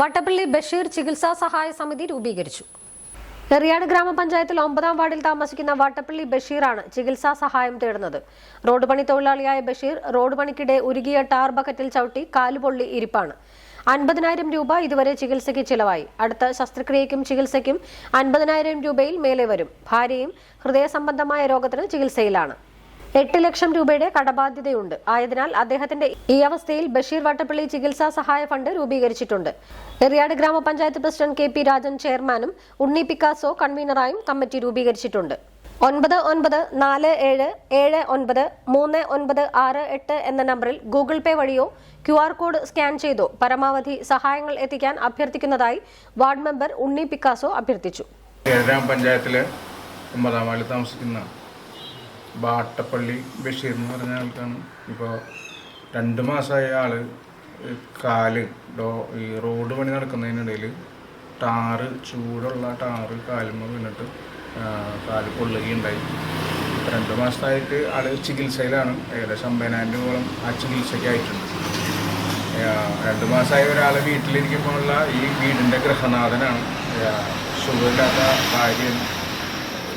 വട്ടപ്പള്ളി ബഷീർ ചികിത്സാ സഹായ സമിതി രൂപീകരിച്ചു. എറിയാട് ഗ്രാമപഞ്ചായത്തിൽ ഒമ്പതാം വാർഡിൽ താമസിക്കുന്ന വാട്ടപ്പള്ളി ബഷീറാണ് ചികിത്സാ സഹായം തേടുന്നത്. റോഡ് പണി തൊഴിലാളിയായ ബഷീർ റോഡ് പണിക്കിടെ ഉരുകിയ ടാർ ബക്കറ്റിൽ ചവിട്ടി കാലുപൊള്ളി ഇരിപ്പാണ്. അൻപതിനായിരം രൂപ ഇതുവരെ ചികിത്സയ്ക്ക് ചിലവായി. അടുത്ത ശസ്ത്രക്രിയയ്ക്കും ചികിത്സയ്ക്കും അൻപതിനായിരം രൂപയിൽ മേലെ വരും. ഭാര്യയും ഹൃദയ സംബന്ധമായ രോഗത്തിന് ചികിത്സയിലാണ്. എട്ട് ലക്ഷം രൂപയുടെ കടബാധ്യതയുണ്ട്. ആയതിനാൽ അദ്ദേഹത്തിന്റെ ഈ അവസ്ഥയിൽ ബഷീർ വട്ടപ്പള്ളി ചികിത്സാ സഹായ ഫണ്ട് രൂപീകരിച്ചിട്ടുണ്ട്. എറിയാട് ഗ്രാമപഞ്ചായത്ത് പ്രസിഡന്റ് കെ പി രാജൻ ചെയർമാനും ഉണ്ണി പിക്കാസോ കൺവീനറായും കമ്മിറ്റി രൂപീകരിച്ചിട്ടുണ്ട്. ഒൻപത് ഒൻപത് നാല് ഏഴ് ഏഴ് ഒൻപത് മൂന്ന് ഒൻപത് ആറ് എട്ട് എന്ന നമ്പറിൽ ഗൂഗിൾ പേ വഴിയോ ക്യു ആർ കോഡ് സ്കാൻ ചെയ്തോ പരമാവധി സഹായങ്ങൾ എത്തിക്കാൻ അഭ്യർത്ഥിക്കുന്നതായി വാർഡ് മെമ്പർ ഉണ്ണി പിക്കാസോ അഭ്യർത്ഥിച്ചു. ഗ്രാമപഞ്ചായത്തിലെ പഞ്ചായത്തിലെ ഒമ്പതാം വാർഡിൽ താമസിക്കുന്ന ബാട്ടപ്പള്ളി ബഷീർ എന്ന് പറഞ്ഞ ആൾക്കാണ്. ഇപ്പോൾ രണ്ട് മാസമായ ഈ കാൽ ഡോ ഈ റോഡ് പണി നടക്കുന്നതിനിടയിൽ ടാറ് ചൂടുള്ള ടാറ് കാലുമ്മ വീണിട്ട് കാൽ പൊള്ളുകയുണ്ടായി. രണ്ട് മാസമായിട്ട് ആൾ ചികിത്സയിലാണ്. ഏകദേശം അമ്പതിനായിരം രൂപയോളം ആ ചികിത്സയ്ക്കായിട്ടുണ്ട് രണ്ട് മാസമായ ഒരാൾ വീട്ടിലിരിക്കുമ്പോഴുള്ള ഈ വീടിന്റെ ഗൃഹനാഥനാണ്. സുഖമില്ലാത്ത ഭാര്യ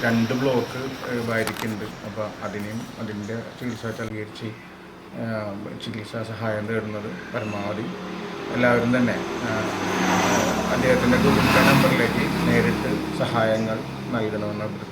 രണ്ട് ബ്ലോക്ക് ഭാര്യയ്ക്കുണ്ട് അപ്പോൾ അതിനെയും അതിന്റെ ചികിത്സ ചലീകരിച്ച് ചികിത്സാ സഹായം തേടുന്നത് പരമാവധി എല്ലാവരും തന്നെ. അദ്ദേഹത്തിന്റെ ഗൂഗിൾ നമ്പറിലേക്ക് നേരിട്ട് സഹായങ്ങൾ നൽകണമെന്ന് അഭ്യർത്ഥിക്കുന്നു.